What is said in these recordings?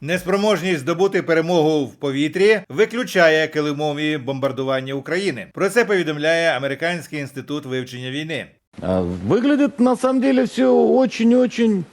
Неспроможність здобути перемогу в повітрі виключає килимові бомбардування України. Про це повідомляє Американський інститут вивчення війни. Виглядить на самом деле все очень-очень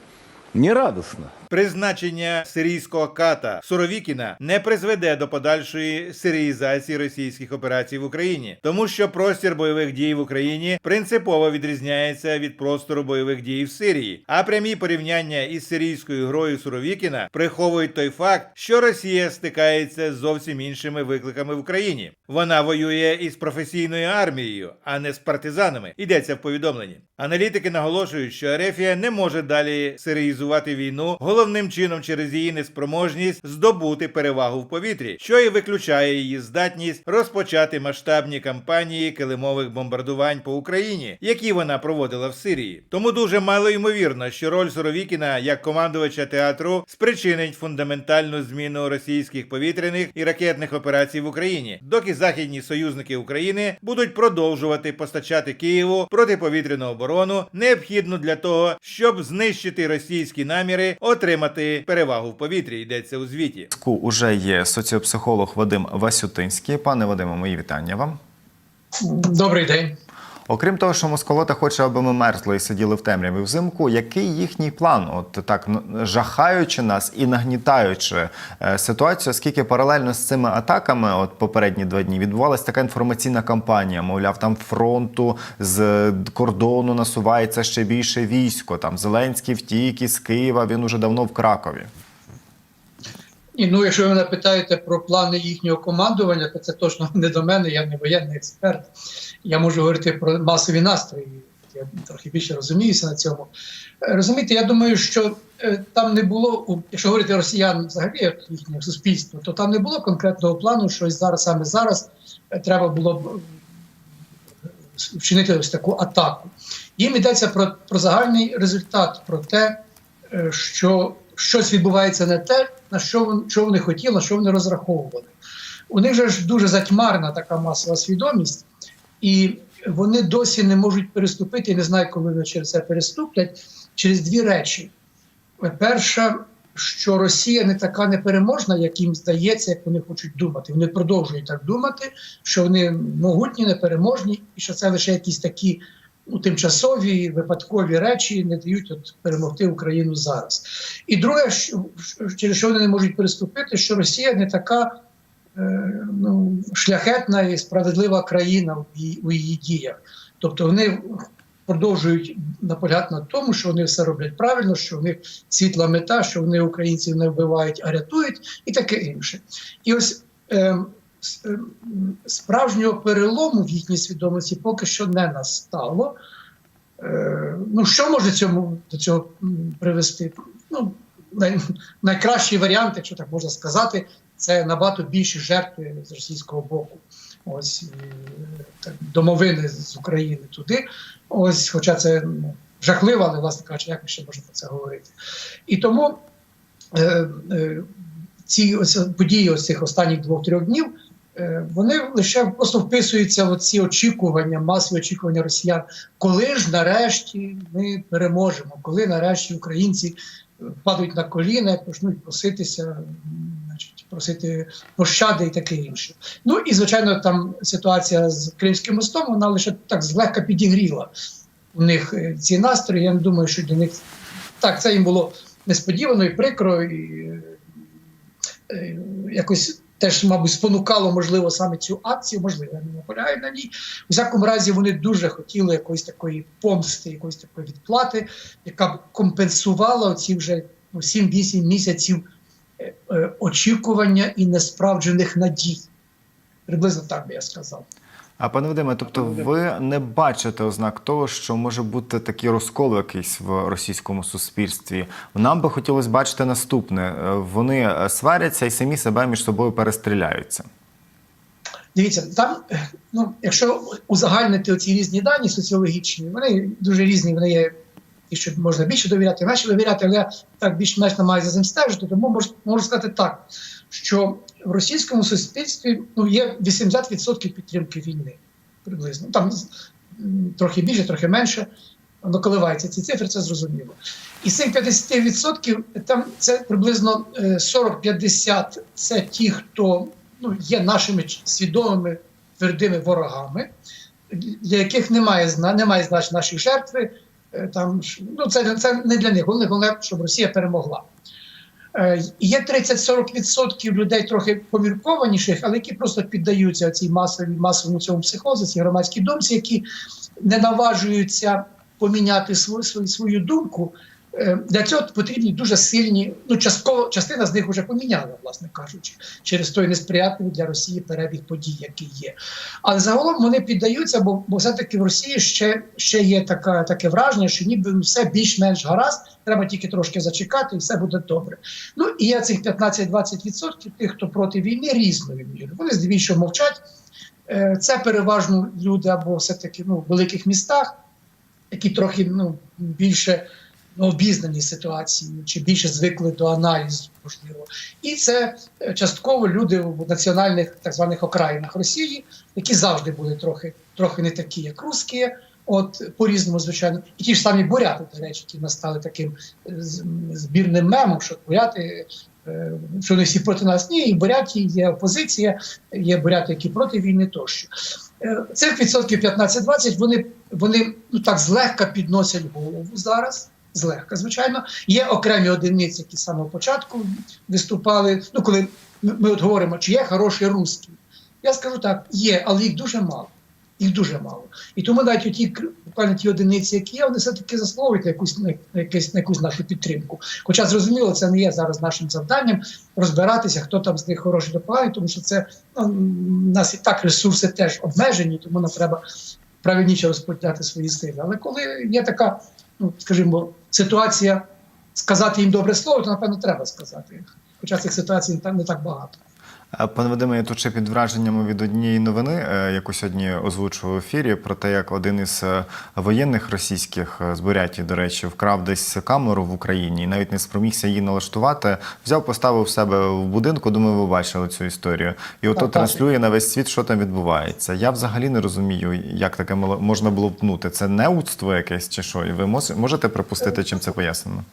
нерадостно. Призначення сирійського ката Суровікіна не призведе до подальшої сиріїзації російських операцій в Україні, тому що простір бойових дій в Україні принципово відрізняється від простору бойових дій в Сирії. А прямі порівняння із сирійською грою Суровікіна приховують той факт, що Росія стикається з зовсім іншими викликами в Україні. Вона воює із професійною армією, а не з партизанами. Йдеться в повідомленні. Аналітики наголошують, що Ерефія не може далі сиріїзувати війну головним чином через її неспроможність здобути перевагу в повітрі, що і виключає її здатність розпочати масштабні кампанії килимових бомбардувань по Україні, які вона проводила в Сирії. Тому дуже мало ймовірно, що роль Суровікіна як командувача театру спричинить фундаментальну зміну російських повітряних і ракетних операцій в Україні, доки західні союзники України будуть продовжувати постачати Києву протиповітряну оборону, необхідну для того, щоб знищити російські наміри отримати перевагу в повітрі. Йдеться у звіті. Ску уже є соціопсихолог Вадим Васютинський. Пане Вадиме, мої вітання вам. Добрий день. Окрім того, що Москолота хоче, аби ми мерзли і сиділи в темряві взимку. Який їхній план? От так жахаючи нас і нагнітаючи е, ситуацію, оскільки паралельно з цими атаками, от попередні два дні, відбувалася така інформаційна кампанія. Мовляв, там фронту з кордону насувається ще більше військо. Там Зеленський втік із Києва. Він уже давно в Кракові. І ну, якщо ви мене питаєте про плани їхнього командування, то це точно не до мене, я не воєнний експерт. Я можу говорити про масові настрої. Я трохи більше розуміюся на цьому. Е, Розумієте, я думаю, що е, там не було, якщо говорити росіян взагалі їхнє суспільство, то там не було конкретного плану, що зараз саме зараз е, треба було б вчинити ось таку атаку. Їм йдеться про, про загальний результат, про те, що щось відбувається не те, на що, вон- що вони хотіли, на що вони розраховували. У них же ж дуже затьмарна така масова свідомість, і вони досі не можуть переступити, я не знаю, коли вони через це переступлять, через дві речі. Перша, що Росія не така непереможна, як їм здається, як вони хочуть думати. Вони продовжують так думати, що вони могутні, непереможні, і що це лише якісь такі ну, тимчасові випадкові речі не дають от перемогти Україну зараз. І друге, що, через що вони не можуть переступити, що Росія не така е, ну, шляхетна і справедлива країна у її, її діях. Тобто вони продовжують наполягати на тому, що вони все роблять правильно, що в них світла мета, що вони українців не вбивають, а рятують, і таке інше. І ось е, справжнього перелому в їхній свідомості поки що не настало. Е, ну, що може цьому, до цього привести? Ну, най, найкращий варіант, якщо так можна сказати, це набагато більші жертви з російського боку. Ось е, так, домовини з України туди. Ось, хоча це ну, жахливо, але власне кажучи, як ми ще можемо про це говорити. І тому е, е, ці ось події ось цих останніх двох-трьох днів. Е, Вони лише просто вписуються в ці очікування, масові очікування росіян, коли ж нарешті ми переможемо, коли нарешті українці е, падуть на коліна, почнуть проситися, значить, просити пощади і таке інше. Ну і звичайно, там ситуація з Кримським мостом, вона лише так злегка підігріла у них е, ці настрої. Я не думаю, що для них так це їм було несподівано і прикро, і якось теж, мабуть, спонукало, можливо, саме цю акцію, можливо, я не наполягаю на ній. У всякому разі, вони дуже хотіли якоїсь такої помсти, якоїсь такої відплати, яка б компенсувала ці вже ну, 7-8 місяців е, е, очікування і несправджених надій. Приблизно так би я сказав. А пане Вадиме, тобто ви не бачите ознак того, що може бути такий розкол якийсь в російському суспільстві. Нам би хотілося бачити наступне: Е, вони е, сваряться і самі себе між собою перестріляються. Дивіться, там, ну, якщо узагальнити оці різні дані соціологічні, вони дуже різні, вони є ті, що можна більше довіряти, менше довіряти, але я так більш-менш намагаюся за цим стежити, тому можу, можу сказати так, що в російському суспільстві ну, є 80% підтримки війни приблизно. Там трохи більше, трохи менше. воно коливається ці цифри, це зрозуміло. І з цих 50% там це приблизно е, 40-50 це ті, хто ну, є нашими свідомими твердими ворогами, для яких немає немає значення наші жертви. Е, Там ну це, це не для них. Головне, головне, щоб Росія перемогла. Е, Є 30-40% людей трохи поміркованіших, але які просто піддаються цій масовій масовому цьому психозу, цій громадській думці, які не наважуються поміняти свою, свою, свою думку. Е, Для цього потрібні дуже сильні. Ну, частково частина з них вже поміняла, власне кажучи, через той несприятливий для Росії перебіг подій, який є. Але загалом вони піддаються, бо, бо все-таки в Росії ще, ще є така, таке враження, що ніби все більш-менш гаразд, треба тільки трошки зачекати, і все буде добре. Ну і є цих 15-20% тих, хто проти війни різної міри. Вони здебільшого мовчать. Е, Це переважно люди або все-таки ну, в великих містах, які трохи ну, більше обізнані ситуацією, чи більше звикли до аналізу, можливо. І це е, частково люди в національних так званих окраїнах Росії, які завжди були трохи, трохи не такі, як русські. От по-різному, звичайно, і ті ж самі буряти, до речі, які в нас стали таким е, збірним мемом, що буряти, е, що вони всі проти нас. Ні, і буряті є опозиція, є буряти, які проти війни тощо. Цих відсотків 15-20 вони, вони ну так злегка підносять голову зараз. Злегка, звичайно. Є окремі одиниці, які з самого початку виступали. Ну, коли ми, от говоримо, чи є хороший русський. Я скажу так, є, але їх дуже мало. Їх дуже мало. І тому навіть ті буквально ті одиниці, які є, вони все-таки заслуговують якусь, на, якусь, якусь нашу підтримку. Хоча зрозуміло, це не є зараз нашим завданням розбиратися, хто там з них хороший до поганий, тому що це ну, нас і так ресурси теж обмежені, тому нам треба правильніше розподіляти свої сили. Але коли є така, ну скажімо, ситуація сказати їм добре слово, то напевно треба сказати. Хоча цих ситуацій не так багато. Е, Пане Вадиме, я тут ще під враженнями від однієї новини, е, яку сьогодні озвучував в ефірі, про те, як один із е, воєнних російських з Бурятії, до речі, вкрав десь камеру в Україні і навіть не спромігся її налаштувати. Взяв, поставив себе в будинку. Думаю, ви бачили цю історію. І ото транслює на весь світ, що там відбувається. Я взагалі не розумію, як таке можна було пнути. Це неудство якесь чи що? І ви можете припустити, чим це пояснено?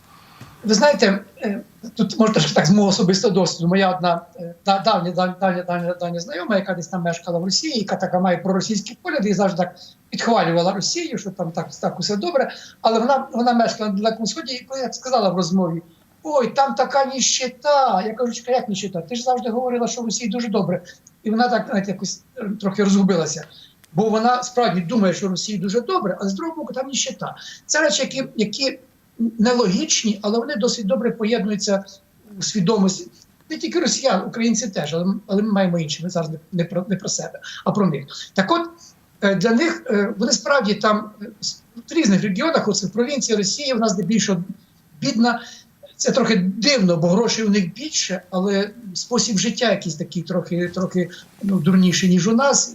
Ви знаєте, е, тут можна трошки так з мого особистого досвіду. Моя одна е, да- давня, давня, давня, давня, знайома, яка десь там мешкала в Росії, яка така має проросійські погляди і завжди так підхвалювала Росію, що там так, так усе добре. Але вона, вона мешкала на Далекому Сході, і коли я сказала в розмові: ой, там така ніщета. Я кажу, «Чекай, як ніщета? Ти ж завжди говорила, що в Росії дуже добре. І вона так знаєте, якось трохи розгубилася. Бо вона справді думає, що в Росії дуже добре, але з другого боку там ніщета. Це речі, які, які нелогічні, але вони досить добре поєднуються у свідомості. Не тільки росіян, українці теж, але, але ми маємо інші. Ми зараз не, про не про себе, а про них. Так от е, для них е, вони справді там е, в різних регіонах, оце в провінції Росії, в нас здебільшого бідна. Це трохи дивно, бо грошей у них більше, але спосіб життя якийсь такий трохи, трохи ну, дурніший, ніж у нас.